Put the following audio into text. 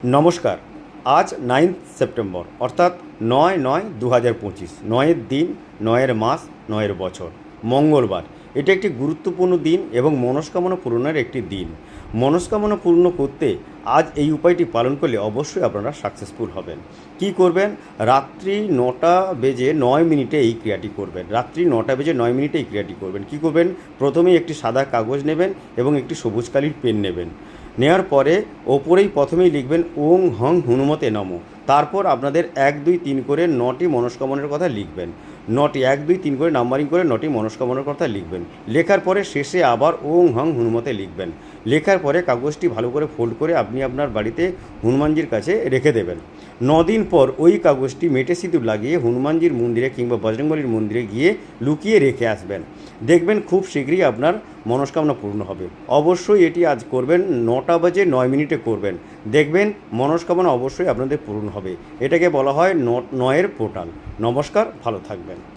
নমস্কার, আজ ninth September, অর্থাৎ নয় নয় দু হাজার পঁচিশ, নয়ের দিন, নয়ের মাস, নয়ের বছর, মঙ্গলবার। এটি একটি গুরুত্বপূর্ণ দিন এবং মনস্কামনা পূরণের একটি দিন। মনস্কামনা পূর্ণ করতে আজ এই উপায়টি পালন করলে অবশ্যই আপনারা সাকসেসফুল হবেন। কি করবেন? রাত্রি নটা বেজে নয় মিনিটে এই ক্রিয়াটি করবেন। রাত্রি নটা বেজে নয় মিনিটে এই ক্রিয়াটি করবেন। কি করবেন? প্রথমেই একটি সাদা কাগজ নেবেন এবং একটি সবুজ কালির পেন নেবেন। নেওয়ার পরে ওপরেই প্রথমেই লিখবেন ওং হং হনুমতে নম। তারপর আপনাদের এক, দুই, তিন করে নটি মনস্কামনের কথা লিখবেন। নটি, এক, দুই, তিন করে নাম্বারিং করে নটি মনস্কামনের কথা লিখবেন। লেখার পরে শেষে আবার ওং হং হনুমতে লিখবেন। লেখার পরে কাগজটি ভালো করে ফোল্ড করে আপনি আপনার বাড়িতে হনুমানজির কাছে রেখে দেবেন। দিন পর ওই কাগজটি মেটে সিঁদুর লাগিয়ে হনুমানজির মন্দিরে কিংবা বজরংবলীর মন্দিরে গিয়ে লুকিয়ে রেখে আসবেন। দেখবেন খুব শীঘ্রই আপনার মনস্কামনা পূর্ণ হবে। অবশ্যই এটি আজ করবেন, নটা বাজে নয় মিনিটে করবেন। দেখবেন মনস্কামনা অবশ্যই আপনাদের পূরণ হবে। এটাকে বলা হয় নয়ের পোর্টাল। নমস্কার, ভালো থাকবেন।